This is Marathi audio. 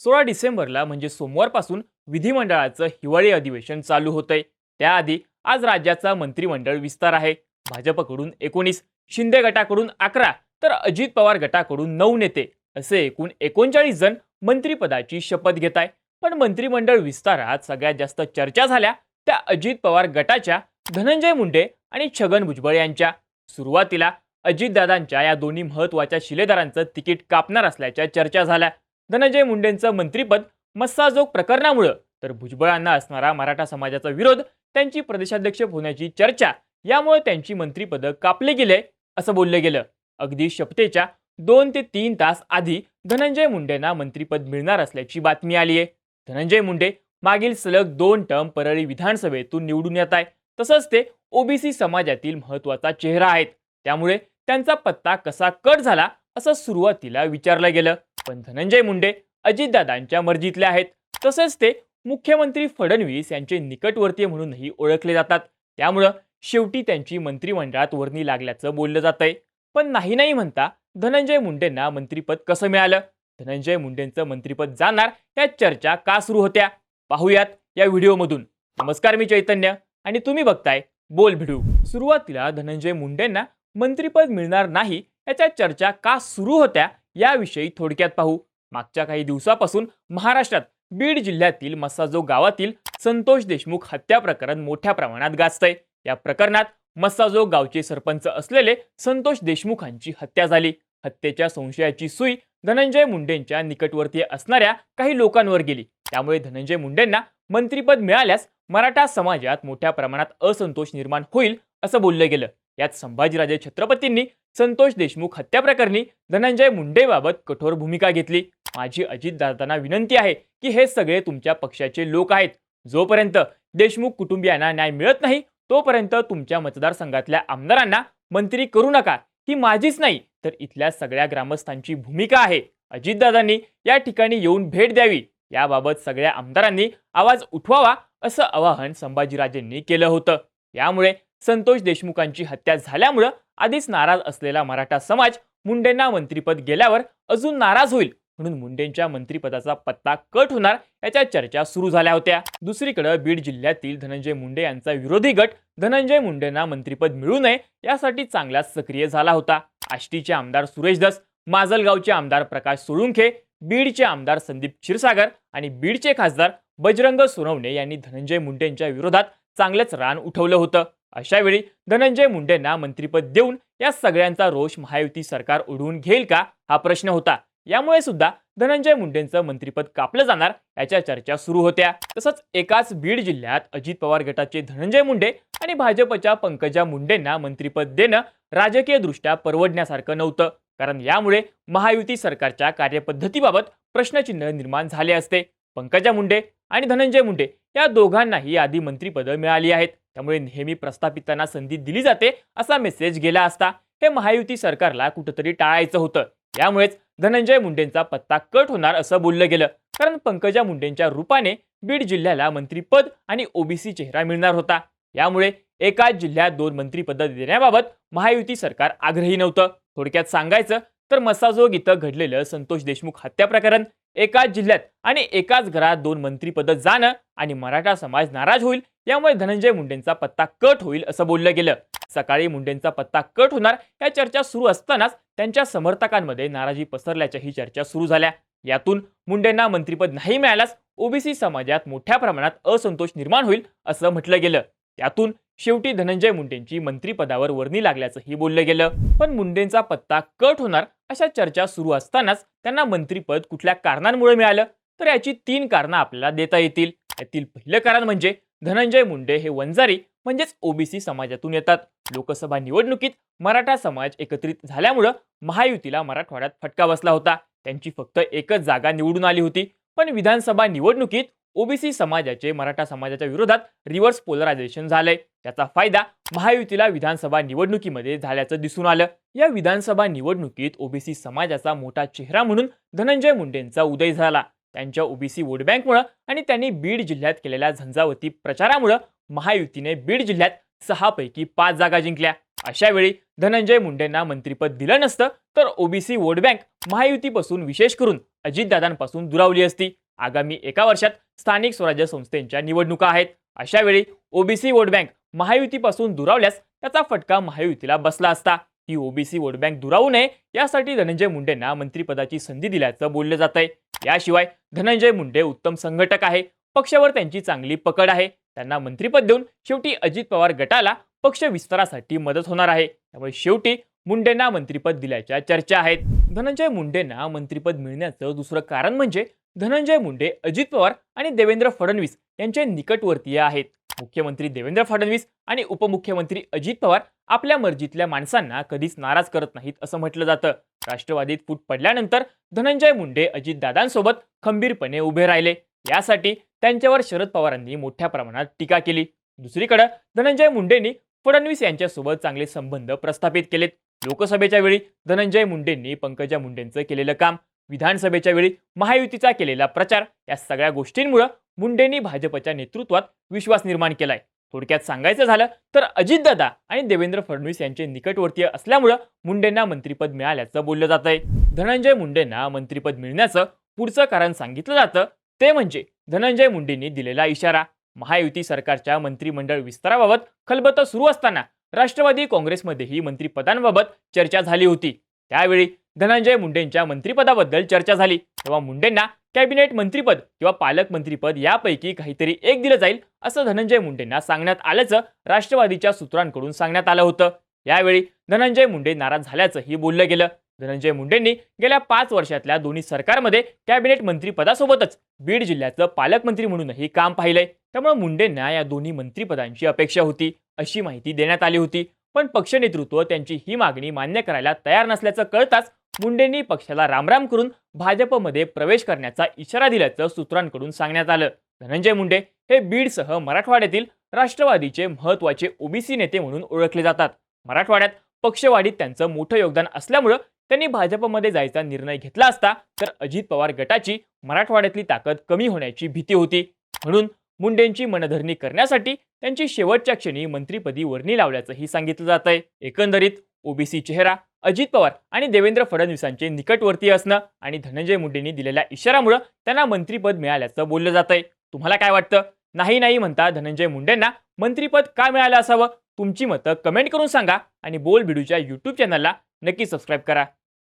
सोळा डिसेंबरला म्हणजे सोमवारपासून विधिमंडळाचं हिवाळी अधिवेशन चालू होतंय. त्याआधी आज राज्याचा मंत्रिमंडळ विस्तार आहे. भाजपकडून एकोणीस शिंदे गटाकडून अकरा तर अजित पवार गटाकडून नऊ नेते असे एकूण एकोणचाळीस जण मंत्रिपदाची शपथ घेत आहे पण मंत्रिमंडळ विस्तारात सगळ्यात जास्त चर्चा झाल्या त्या अजित पवार गटाच्या धनंजय मुंडे आणि छगन भुजबळ यांच्या. सुरुवातीला अजितदादांच्या या दोन्ही महत्त्वाच्या शिलेदारांचं तिकीट कापणार असल्याच्या चर्चा झाल्या. धनंजय मुंडेंचं मंत्रिपद मस्साजोग प्रकरणामुळं. तर भुजबळांना असणारा मराठा समाजाचा विरोध त्यांची प्रदेशाध्यक्ष होण्याची चर्चा यामुळे त्यांची मंत्रीपदं कापले गेले असं बोललं गेलं. अगदी शपथेच्या दोन ते तीन तास आधी धनंजय मुंडेंना मंत्रीपद मिळणार असल्याची बातमी आली आहे. धनंजय मुंडे मागील सलग दोन टर्म परळी विधानसभेतून निवडून येत आहे तसंच ते ओबीसी समाजातील महत्त्वाचा चेहरा आहेत. त्यामुळे त्यांचा पत्ता कसा कट झाला असं सुरुवातीला विचारलं गेलं. पण धनंजय मुंडे अजितदादांच्या मर्जीतले आहेत. तसेच ते मुख्यमंत्री फडणवीस यांचे निकटवर्तीय म्हणूनही ओळखले जातात. त्यामुळं शेवटी त्यांची मंत्रिमंडळात वर्णी लागल्याचं बोललं जातंय. पण नाही नाही म्हणता धनंजय मुंडेंना मंत्रिपद कसं मिळालं? धनंजय मुंडेंचं मंत्रिपद जाणार या चर्चा का सुरू होत्या? पाहूयात या व्हिडिओमधून. नमस्कार मी चैतन्य आणि तुम्ही बघताय बोल भिडू. सुरुवातीला धनंजय मुंडेंना मंत्रिपद मिळणार नाही याच्या चर्चा का सुरू होत्या? याविषयी थोडक्यात पाहू. मागच्या काही दिवसापासून महाराष्ट्रात बीड जिल्ह्यातील मस्साजो गावातील संतोष देशमुख हत्या प्रकरण मोठ्या प्रमाणात गाजतंय. या प्रकरणात मस्साजो गावचे सरपंच असलेले संतोष देशमुखांची हत्या झाली. हत्येच्या संशयाची सुई धनंजय मुंडेंच्या निकटवर्तीय असणाऱ्या काही लोकांवर गेली. त्यामुळे धनंजय मुंडेंना मंत्रीपद मिळाल्यास मराठा समाजात मोठ्या प्रमाणात असंतोष निर्माण होईल असं बोललं गेलं. यात संभाजीराजे छत्रपतींनी संतोष देशमुख हत्या प्रकरणी धनंजय मुंडेबाबत कठोर भूमिका घेतली. माझी अजितदादांना विनंती आहे की हे सगळे तुमच्या पक्षाचे लोक आहेत. जोपर्यंत देशमुख कुटुंबियांना न्याय मिळत नाही तोपर्यंत तुमच्या मतदारसंघातल्या आमदारांना मंत्री करू नका. ही माझीच नाही तर इथल्या सगळ्या ग्रामस्थांची भूमिका आहे. अजितदादांनी या ठिकाणी येऊन भेट द्यावी. याबाबत सगळ्या आमदारांनी आवाज उठवावा असं आवाहन संभाजीराजेंनी केलं होतं. यामुळे संतोष देशमुखांची हत्या झाल्यामुळं आधीच नाराज असलेला मराठा समाज मुंडेंना मंत्रिपद गेल्यावर अजून नाराज होईल म्हणून मुंडेंच्या मंत्रिपदाचा पत्ता कट होणार याच्या चर्चा सुरू झाल्या होत्या. दुसरीकडे बीड जिल्ह्यातील धनंजय मुंडे यांचा विरोधी गट धनंजय मुंडेंना मंत्रिपद मिळू नये यासाठी चांगलाच सक्रिय झाला होता. आष्टीचे आमदार सुरेश दस माजलगावचे आमदार प्रकाश सोळुंखे बीडचे आमदार संदीप क्षीरसागर आणि बीडचे खासदार बजरंग सोनवणे यांनी धनंजय मुंडेंच्या विरोधात चांगलंच रान उठवलं होतं. अशावेळी धनंजय मुंडेंना मंत्रिपद देऊन या सगळ्यांचा रोष महायुती सरकार ओढवून घेईल का हा प्रश्न होता. यामुळे सुद्धा धनंजय मुंडेंचं मंत्रिपद कापलं जाणार याच्या चर्चा सुरू होत्या. तसंच एकाच बीड जिल्ह्यात अजित पवार गटाचे धनंजय मुंडे आणि भाजपच्या पंकजा मुंडेंना मंत्रिपद देणं राजकीयदृष्ट्या परवडण्यासारखं नव्हतं. कारण यामुळे महायुती सरकारच्या कार्यपद्धतीबाबत प्रश्नचिन्ह निर्माण झाले असते. पंकजा मुंडे आणि धनंजय मुंडे या दोघांनाही आधी मंत्रीपदं मिळाली आहेत. त्यामुळे नेहमी प्रस्थापितांना संधी दिली जाते असा मेसेज गेला असता हे महायुती सरकारला कुठंतरी टाळायचं होतं. यामुळेच धनंजय मुंडेंचा पत्ता कट होणार असं बोललं गेलं. कारण पंकजा मुंडेंच्या रूपाने बीड जिल्ह्याला मंत्रीपद आणि ओबीसी चेहरा मिळणार होता. यामुळे एकाच जिल्ह्यात दोन मंत्रीपदं देण्याबाबत महायुती सरकार आग्रही नव्हतं. थोडक्यात सांगायचं तर मसाजोग इथं घडलेलं संतोष देशमुख हत्या प्रकरण एकाच जिल्ह्यात आणि एकाच घरात दोन मंत्रीपदं जाणं आणि मराठा समाज नाराज होईल यामुळे धनंजय मुंडेंचा पत्ता कट होईल असं बोललं गेलं. सकाळी मुंडेंचा पत्ता कट होणार या चर्चा सुरू असतानाच त्यांच्या समर्थकांमध्ये नाराजी पसरल्याच्याही चर्चा सुरू झाल्या. यातून मुंडेंना मंत्रीपद नाही मिळाल्यास ओबीसी समाजात मोठ्या प्रमाणात असंतोष निर्माण होईल असं म्हटलं गेलं. त्यातून शेवटी धनंजय मुंडेंची मंत्रीपदावर वर्णी लागल्याचंही बोललं गेलं. पण मुंडेंचा पत्ता कट होणार अशा चर्चा सुरू असतानाच त्यांना मंत्रीपद कुठल्या कारणांमुळे मिळालं? तर याची तीन कारणं आपल्याला देता येतील. यातील पहिलं कारण म्हणजे धनंजय मुंडे हे वंजारी म्हणजेच ओबीसी समाजातून येतात. लोकसभा निवडणुकीत मराठा समाज एकत्रित झाल्यामुळं महायुतीला मराठवाड्यात फटका बसला होता. त्यांची फक्त एकच जागा निवडून आली होती. पण विधानसभा निवडणुकीत ओबीसी समाजाचे मराठा समाजाच्या विरोधात रिव्हर्स पोलरायझेशन झालंय. त्याचा फायदा महायुतीला विधानसभा निवडणुकीमध्ये झाल्याचं दिसून आलं. या विधानसभा निवडणुकीत ओबीसी समाजाचा मोठा चेहरा म्हणून धनंजय मुंडेंचा उदय झाला. त्यांच्या ओबीसी वोट बँकमुळं आणि त्यांनी बीड जिल्ह्यात केलेल्या झंझावती प्रचारामुळं महायुतीने बीड जिल्ह्यात सहापैकी पाच जागा जिंकल्या. अशा वेळी धनंजय मुंडेंना मंत्रिपद दिलं नसतं तर ओबीसी वोट बँक महायुतीपासून विशेष करून अजितदादांपासून दुरावली असती. आगामी एका वर्षात स्थानिक स्वराज्य संस्थेच्या निवडणुका आहेत. अशा वेळी ओबीसी वोट बँक महायुतीपासून दुरावल्यास त्याचा फटका महायुतीला बसला असता. ही ओबीसी वोट बँक दुरावू नये यासाठी धनंजय मुंडेंना मंत्रिपदाची संधी दिल्याचं बोललं जात आहे याशिवाय धनंजय मुंडे उत्तम संघटक आहे. पक्षावर त्यांची चांगली पकड आहे. त्यांना मंत्रिपद देऊन शेवटी अजित पवार गटाला पक्ष विस्तारासाठी मदत होणार आहे. त्यामुळे शेवटी मुंडेंना मंत्रिपद दिल्याच्या चर्चा आहेत. धनंजय मुंडेंना मंत्रिपद मिळण्याचं दुसरं कारण म्हणजे धनंजय मुंडे अजित पवार आणि देवेंद्र फडणवीस यांचे निकटवर्तीय आहेत. मुख्यमंत्री देवेंद्र फडणवीस आणि उपमुख्यमंत्री अजित पवार आपल्या मर्जीतल्या माणसांना कधीच नाराज करत नाहीत असं म्हटलं जातं. राष्ट्रवादीत फूट पडल्यानंतर धनंजय मुंडे अजितदादांसोबत खंबीरपणे उभे राहिले. यासाठी त्यांच्यावर शरद पवारांनी मोठ्या प्रमाणात टीका केली. दुसरीकडे धनंजय मुंडेंनी फडणवीस यांच्यासोबत चांगले संबंध प्रस्थापित केलेत. लोकसभेच्या वेळी धनंजय मुंडेंनी पंकजा मुंडेंचं केलेलं काम विधानसभेच्या वेळी महायुतीचा केलेला प्रचार या सगळ्या गोष्टींमुळे मुंडेंनी भाजपच्या नेतृत्वात विश्वास निर्माण केलाय. थोडक्यात सांगायचं झालं तर अजितदादा आणि देवेंद्र फडणवीस यांचे निकटवर्तीय असल्यामुळं मुंडेंना मंत्रिपद मिळाल्याचं बोललं जात आहे धनंजय मुंडेंना मंत्रिपद मिळण्याचं पुढचं कारण सांगितलं जातं ते म्हणजे धनंजय मुंडेंनी दिलेला इशारा. महायुती सरकारच्या मंत्रिमंडळ विस्ताराबाबत खलबतं सुरू असताना राष्ट्रवादी काँग्रेसमध्येही मंत्रिपदांबाबत चर्चा झाली होती. त्यावेळी धनंजय मुंडेंच्या मंत्रिपदाबद्दल चर्चा झाली. तेव्हा मुंडेंना कॅबिनेट मंत्रीपद किंवा पालकमंत्रीपद यापैकी काहीतरी एक दिलं जाईल असं धनंजय मुंडेंना सांगण्यात आल्याचं राष्ट्रवादीच्या सूत्रांकडून सांगण्यात आलं होतं. यावेळी धनंजय मुंडे नाराज झाल्याचंही बोललं गेलं. धनंजय मुंडेंनी गेल्या पाच वर्षातल्या दोन्ही सरकारमध्ये कॅबिनेट मंत्रीपदासोबतच बीड जिल्ह्याचं पालकमंत्री म्हणूनही काम पाहिलंय. त्यामुळे मुंडेंना या दोन्ही मंत्रिपदांची अपेक्षा होती अशी माहिती देण्यात आली होती. पण पक्ष नेतृत्व त्यांची ही मागणी मान्य करायला तयार नसल्याचं कळताच मुंडेंनी पक्षाला रामराम करून भाजपमध्ये प्रवेश करण्याचा इशारा दिल्याचं सूत्रांकडून सांगण्यात आलं. धनंजय मुंडे हे बीडसह मराठवाड्यातील राष्ट्रवादीचे महत्त्वाचे ओबीसी नेते म्हणून ओळखले जातात. मराठवाड्यात पक्षवाढीत त्यांचं मोठं योगदान असल्यामुळं त्यांनी भाजपमध्ये जायचा निर्णय घेतला असता तर अजित पवार गटाची मराठवाड्यातली ताकद कमी होण्याची भीती होती. म्हणून मुंडेंची मनधरणी करण्यासाठी त्यांची शेवटच्या क्षणी मंत्रीपदी वर्णी लावल्याचंही सांगितलं जात आहे एकंदरीत ओबीसी चेहरा अजित पवार आणि देवेंद्र फडणवीसांचे निकटवर्तीय असणं आणि धनंजय मुंडेंनी दिलेल्या इशारामुळं त्यांना मंत्रिपद मिळाल्याचं बोललं जात आहे तुम्हाला काय वाटतं? नाही नाही म्हणता धनंजय मुंडेंना मंत्रिपद का मिळालं असावं? तुमची मतं कमेंट करून सांगा आणि बोल भिडूच्या यूट्यूब चॅनलला नक्की सबस्क्राईब करा.